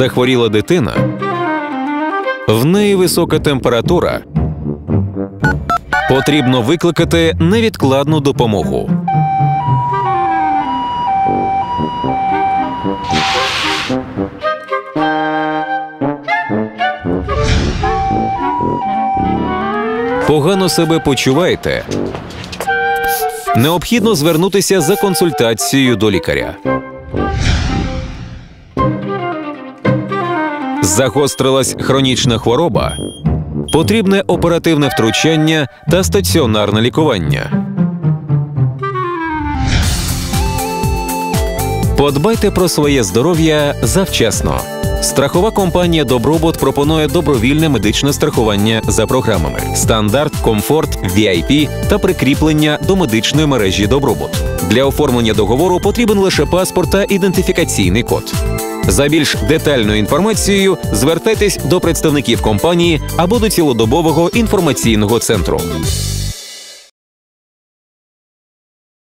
Захворіла дитина. В неї висока температура. Потрібно викликати невідкладну допомогу. Погано себе почуваєте. Необхідно звернутися за консультацією до лікаря. Загострилась хронічна хвороба. Потрібне оперативне втручання та стаціонарне лікування. Подбайте про своє здоров'я завчасно. Страхова компанія Добробут пропонує добровільне медичне страхування за програмами: стандарт, комфорт, VIP та прикріплення до медичної мережі Добробут. Для оформлення договору потрібен лише паспорт та ідентифікаційний код. За більш детальною інформацією звертайтесь до представників компанії або до цілодобового інформаційного центру.